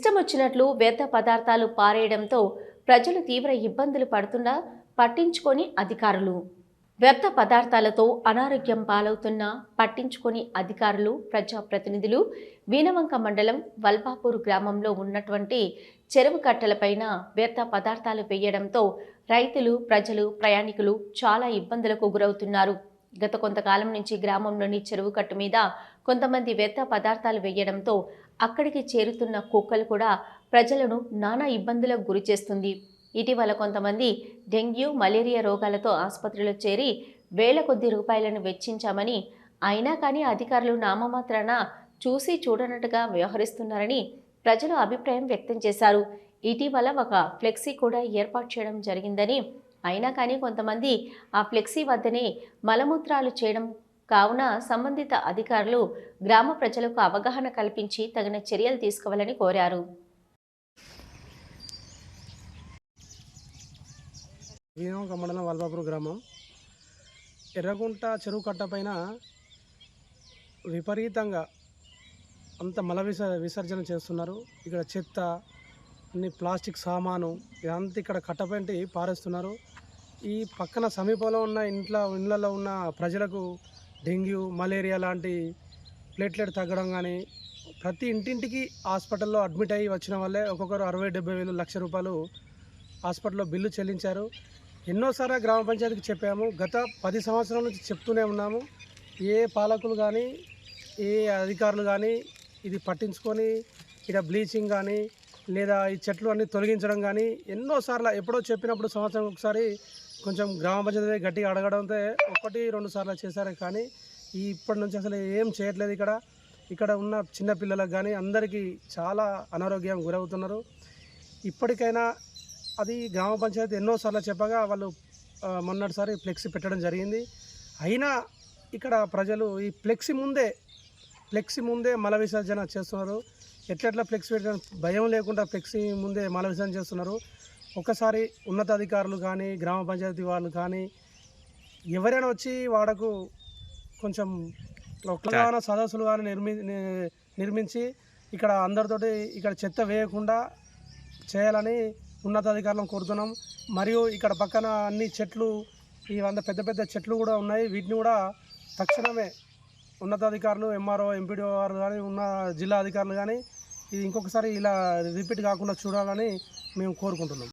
ఇష్టం వచ్చినట్లు వ్యర్థ పదార్థాలు పారేయడంతో ప్రజలు తీవ్ర ఇబ్బందులు పడుతున్నా పట్టించుకొని అధికారులు. వ్యర్థ పదార్థాలతో అనారోగ్యం పాలవుతున్న పట్టించుకొని అధికారులు ప్రజాప్రతినిధులు వీనవంక మండలం వల్పాపూర్ గ్రామంలో ఉన్నటువంటి చెరువు కట్టెలపైన వ్యర్థ పదార్థాలు వేయడంతో రైతులు ప్రజలు ప్రయాణికులు చాలా ఇబ్బందులకు గురవుతున్నారు. గత కొంతకాలం నుంచి గ్రామంలోని చెరువు కట్టు మీద కొంతమంది వ్యర్థ పదార్థాలు వేయడంతో అక్కడికి చేరుతున్న కుక్కలు కూడా ప్రజలను నానా ఇబ్బందులకు గురి చేస్తుంది. ఇటీవల కొంతమంది డెంగ్యూ మలేరియా రోగాలతో ఆసుపత్రిలో చేరి వేల కొద్ది రూపాయలను వెచ్చించామని అయినా కానీ అధికారులు నామమాత్రాన చూసి చూడనట్టుగా వ్యవహరిస్తున్నారని ప్రజలు అభిప్రాయం వ్యక్తం చేశారు. ఇటీవల ఒక ఫ్లెక్సీ కూడా ఏర్పాటు చేయడం జరిగిందని అయినా కానీ కొంతమంది ఆ ఫ్లెక్సీ వద్దనే మలమూత్రాలు చేయడం కావున సంబంధిత అధికారులు గ్రామ ప్రజలకు అవగాహన కల్పించి తగిన చర్యలు తీసుకోవాలని కోరారు. వీణంక మండలం వల్బాపురం గ్రామం. ఎర్రగుంట చెరువు కట్ట పైన విపరీతంగా అంత మల విస విసర్జన చేస్తున్నారు. ఇక్కడ చెత్త అన్ని ప్లాస్టిక్ సామాను ఇదంతా ఇక్కడ కట్టపెట్టి పారేస్తున్నారు. ఈ పక్కన సమీపంలో ఉన్న ఇంట్లో ఇళ్ళల్లో ఉన్న ప్రజలకు డెంగ్యూ మలేరియా లాంటి ప్లేట్లెట్ తగ్గడం కానీ ప్రతి ఇంటింటికి హాస్పిటల్లో అడ్మిట్ అయ్యి వచ్చిన వాళ్ళే ఒక్కొక్కరు అరవై డెబ్బై వేలు లక్ష రూపాయలు హాస్పిటల్లో బిల్లు చెల్లించారు. ఎన్నోసార్లు గ్రామ పంచాయతీకి చెప్పాము. గత పది సంవత్సరాల నుంచి చెప్తూనే ఉన్నాము. ఏ పాలకులు కానీ ఏ అధికారులు కానీ ఇది పట్టించుకొని ఇక్కడ బ్లీచింగ్ కానీ లేదా ఈ చెట్లు అన్నీ తొలగించడం కానీ ఎన్నోసార్లు ఎప్పుడో చెప్పినప్పుడు సంవత్సరం ఒకసారి కొంచెం గ్రామ పంచాయతీ గట్టిగా అడగడంతో ఒకటి రెండు సార్లు చేశారు కానీ ఈ ఇప్పటి నుంచి అసలు ఏం చేయట్లేదు ఇక్కడ. ఇక్కడ ఉన్న చిన్న పిల్లలకు కానీ అందరికీ చాలా అనారోగ్యం గురవుతున్నారు. ఇప్పటికైనా అది గ్రామ పంచాయతీ ఎన్నోసార్లు చెప్పగా వాళ్ళు మొన్నటిసారి ఫ్లెక్సీ పెట్టడం జరిగింది. అయినా ఇక్కడ ప్రజలు ఈ ఫ్లెక్సీ ముందే ఫ్లెక్సీ ముందే మల విసర్జన చేస్తున్నారు. ఎట్లెట్లా ఫ్లెక్సీ పెట్టడం భయం లేకుండా ఫ్లెక్సీ ముందే మల విసర్జన చేస్తున్నారు. ఒకసారి ఉన్నతాధికారులు కానీ గ్రామ పంచాయతీ వాళ్ళు కానీ ఎవరైనా వచ్చి వాడకు కొంచెం అవగాహన సదస్సులు కానీ నిర్మి నిర్మించి ఇక్కడ అందరితోటి ఇక్కడ చెత్త వేయకుండా చేయాలని ఉన్నతాధికారులను కోరుతున్నాం. మరియు ఇక్కడ పక్కన అన్ని చెట్లు ఈ వంద పెద్ద పెద్ద చెట్లు కూడా ఉన్నాయి. వీటిని కూడా తక్షణమే ఉన్నతాధికారులు ఎంఆర్ఓ ఎంపీడీఓ వారు కానీ ఉన్న జిల్లా అధికారులు కానీ ఇది ఇంకొకసారి ఇలా రిపీట్ కాకుండా చూడాలని మేము కోరుకుంటున్నాం.